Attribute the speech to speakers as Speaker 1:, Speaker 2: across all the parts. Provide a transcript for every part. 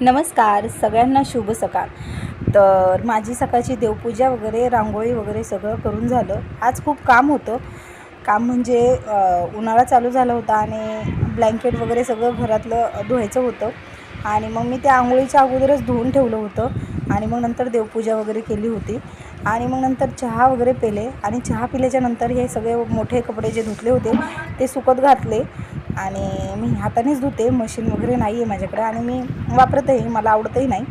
Speaker 1: नमस्कार सगळ्यांना शुभ सकाळ. तर माझी सकाळची देवपूजा वगैरे रांगोळी वगैरे सगळं करून झालं. आज खूप काम होतं. काम म्हणजे उन्हाळा चालू झाला होता आणि ब्लँकेट वगैरे सगळं घरातलं धुवायचं होतं. आणि मग मी त्या आंघोळीच्या अगोदरच धुवून ठेवलं होतं आणि मग नंतर देवपूजा वगैरे केली होती. आणि मग नंतर चहा वगैरे पेले आणि चहा पिल्याच्या नंतर हे सगळे मोठे कपडे जे धुतले होते ते सुकत घातले. आणि मी हातानेच धुते मशीन वगैरे नाही आहे माझ्याकडे आणि मी वापरतही मला आवडतही नाही.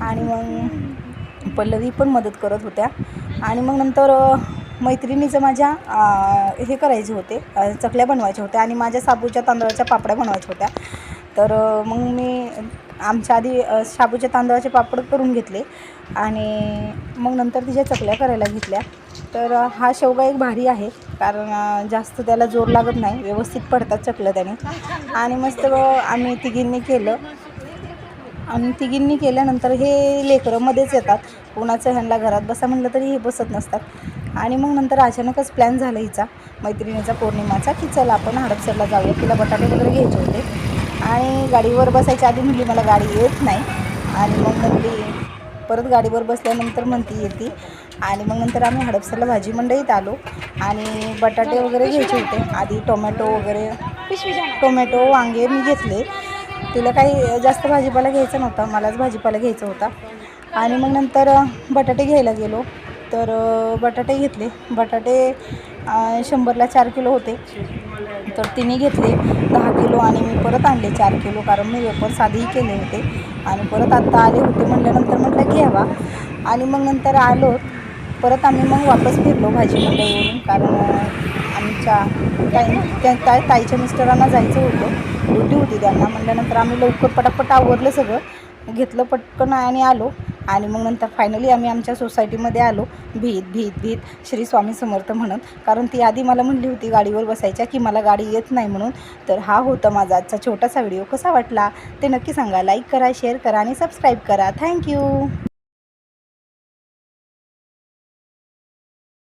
Speaker 1: आणि मग पल्लवी पण मदत करत होत्या. आणि मग नंतर मैत्रिणीचं माझ्या हे करायचे होते चकल्या बनवायच्या होत्या आणि माझ्या साबूच्या तांदळाच्या पापड्या बनवायच्या होत्या. तर मग मी आमच्या आधी साबूच्या तांदळाचे पापड करून घेतले आणि मग नंतर तिच्या चकल्या करायला घेतल्या. तर हा शेवगा एक भारी आहे. कारण जास्त त्याला जोर लागत नाही. व्यवस्थित पडतात चकलं त्याने. आणि मस्त आम्ही तिघींनी केलं. आणि तिघींनी केल्यानंतर हे लेकरं मध्येच येतात. कोणाचं ह्यांना घरात बसा म्हणलं तरी हे बसत नसतात. आणि मग नंतर अचानकच प्लॅन झाला हिचा मैत्रिणीचा पौर्णिमाचा की चला आपण हडपसरला जाऊया. तिला बटाटे वगैरे घ्यायचे होते. आणि गाडीवर बसायच्या आधी म्हणली मला गाडी येत नाही. आणि मग म्हणली परत गाडीवर बसल्यानंतर म्हणती येते. आणि मग नंतर आम्ही हडपसरला भाजी मंडईत आलो. आणि बटाटे वगैरे घ्यायचे होते. आधी टोमॅटो वगैरे टोमॅटो वांगे मी घेतले. तिला काही जास्त भाजीपाला घ्यायचा नव्हता. मलाच भाजीपाला घ्यायचा होता. आणि मग नंतर बटाटे घ्यायला गेलो. तर बटाटे घेतले. बटाटे शंभरला चार किलो होते. तर तिने घेतले दहा किलो आणि मी परत आणले चार किलो. कारण मी वेपर साधेही केले होते. आणि परत आत्ता आले होते म्हटल्यानंतर म्हटलं घ्यावा. आणि मग नंतर आलो. परत आम्ही मग वापस फिरलो भाजी मंडईवरून कारण आमच्या ताई त्या त्या ताईच्या मिस्टरांना जायचं होतं. ड्युटी होती त्यांना म्हटल्यानंतर आम्ही लवकर पटापट आवरलं सगळं. घेतलं पटकन आणि आलो. आणि मग नंतर फायनली आम्ही आमच्या सोसायटीमध्ये आलो. भीत भीत भीत श्री स्वामी समर्थ म्हणत. कारण ती आधी मला म्हणली होती गाडीवर बसायच्या की मला गाडी येत नाही म्हणून. तर हा होता माझा आजचा छोटासा व्हिडिओ कसा वाटला? ते नक्की सांगा. लाईक करा शेअर करा आणि सबस्क्राईब करा. थँक्यू